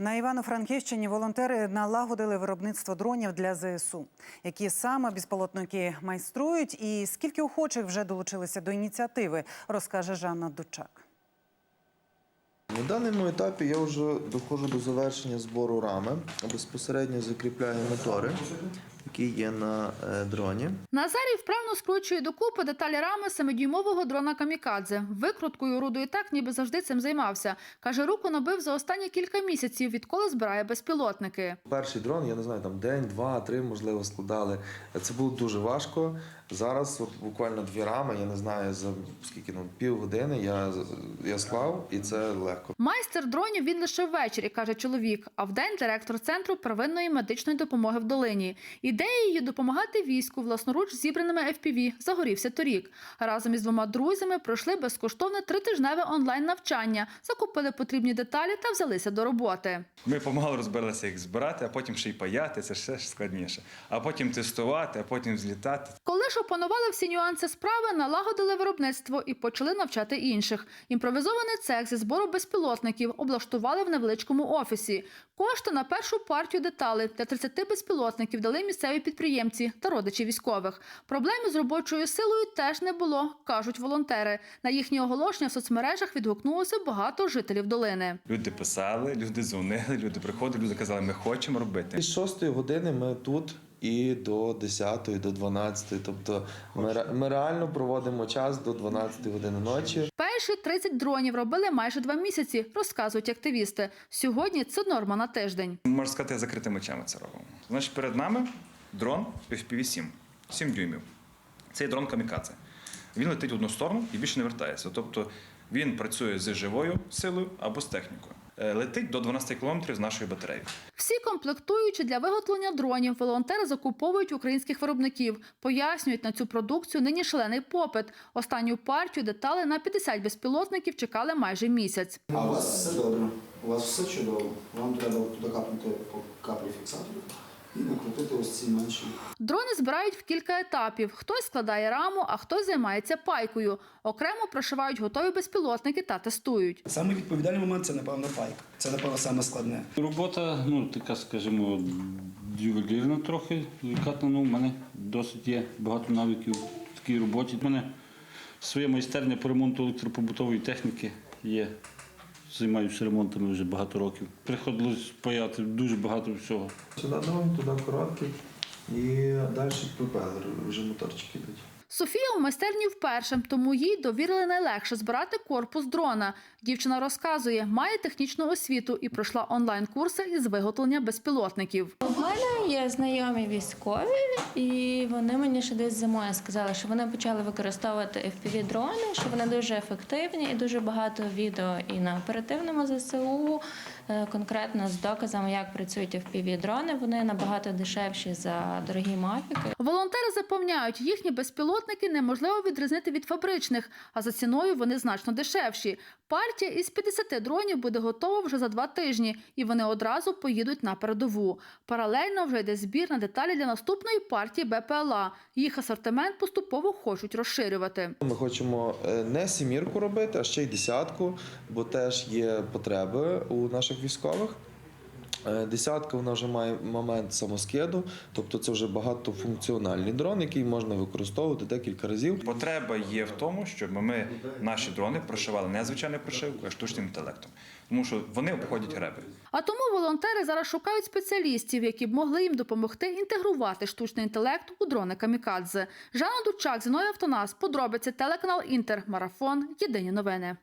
На Івано-Франківщині волонтери налагодили виробництво дронів для ЗСУ. Які саме безпілотники майструють і скільки охочих вже долучилися до ініціативи, розкаже Жанна Дучак. На даному етапі я вже доходжу до завершення збору рами, безпосередньо закріпляю мотори, які є на е, дроні. Назарій вправно скручує докупи деталі рами семидюймового дрона Камікадзе. Викруткою руду і так ніби завжди цим займався. Каже, руку набив за останні кілька місяців, відколи збирає безпілотники. Перший дрон, я не знаю, там день, два, три, можливо, складали. Це було дуже важко. Зараз от буквально дві рами, я не знаю за скільки ну півгодини я, я склав, і це легко. Майстер дронів він лише ввечері, каже чоловік. А вдень директор центру первинної медичної допомоги в долині. Ідеєю допомагати війську власноруч зібраними FPV загорівся торік. Разом із двома друзями пройшли безкоштовне тритижневе онлайн навчання, закупили потрібні деталі та взялися до роботи. Ми помалу розбиралися їх збирати, а потім ще й паяти, це ще складніше. А потім тестувати, а потім злітати. Коли ж опанували всі нюанси справи, налагодили виробництво і почали навчати інших. Імпровізований цех зі збору безпілотників облаштували в невеличкому офісі. Кошти на першу партію деталей для 30 безпілотників дали місцеві підприємці та родичі військових. Проблем з робочою силою теж не було, кажуть волонтери. На їхні оголошення в соцмережах відгукнулося багато жителів долини. Люди писали, люди дзвонили, люди приходили, люди казали, ми хочемо робити. З 6 години ми тут і до 10, до 12. Тобто ми, ми реально проводимо час до 12 години ночі. Перші 30 дронів робили майже два місяці, розказують активісти. Сьогодні це норма на тиждень. Можна сказати, закритими очами це робимо. Значить, перед нами дрон FPV-7, 7 дюймів. Цей дрон камікадзе. Він летить в одну сторону і більше не вертається. Тобто він працює з живою силою або з технікою. Е, Летить до 12 кілометрів з нашої батареї. Всі комплектуючі для виготовлення дронів волонтери закуповують українських виробників. Пояснюють на цю продукцію нині шалений попит. Останню партію деталей на 50 безпілотників чекали майже місяць. А у вас все добре, у вас все чудово. Вам треба туди капнути по каплі фіксаторів і накрутити ось ці менші. Дрони збирають в кілька етапів. Хтось складає раму, а хтось займається пайкою. Окремо прошивають готові безпілотники та тестують. Саме відповідальний момент це, напевно, пайк. Це, напевно, саме складне. Робота, ну така, скажімо, ювелірна трохи, делікатна. Ну, у мене досить є багато навиків в такій роботі. У мене своя майстерня по ремонту електропобутової техніки є. Займаюся ремонтами вже багато років. Приходилось паяти дуже багато всього. Сюди дрон, туди короткий і далі пропелер, вже моторчики йдуть. Софія у майстерні вперше, тому їй довірили найлегше збирати корпус дрона. Дівчина розказує, має технічну освіту і пройшла онлайн-курси із виготовлення безпілотників. У мене є знайомі військові, і вони мені ще десь зимою сказали, що вони почали використовувати FPV-дрони, що вони дуже ефективні і дуже багато відео і на оперативному ЗСУ, е, конкретно з доказами, як працюють FPV-дрони. Вони набагато дешевші за дорогі мафіки. Волонтери запевняють, їхні безпілотники неможливо відрізнити від фабричних, а за ціною вони значно дешевші. Партія із 50 дронів буде готова вже за два тижні, і вони одразу поїдуть на передову. Паралельно вже йде збір на деталі для наступної партії БПЛА. Їх асортимент поступово хочуть розширювати. Ми хочемо е, не сімірку робити, а ще й десятку, бо теж є потреби у наших військових. Е, Десятка вона вже має момент самоскиду, тобто це вже багатофункціональний дрон, який можна використовувати декілька разів. Потреба є в тому, щоб ми наші дрони прошивали не звичайною прошивкою, а штучним інтелектом. Тому що вони обходять греби. А тому волонтери зараз шукають спеціалістів, які б могли їм допомогти інтегрувати штучний інтелект у дрони камікадзе. Жанна Дучак, Зіною Автонас, подробиці телеканал Інтер, Марафон. Єдині новини.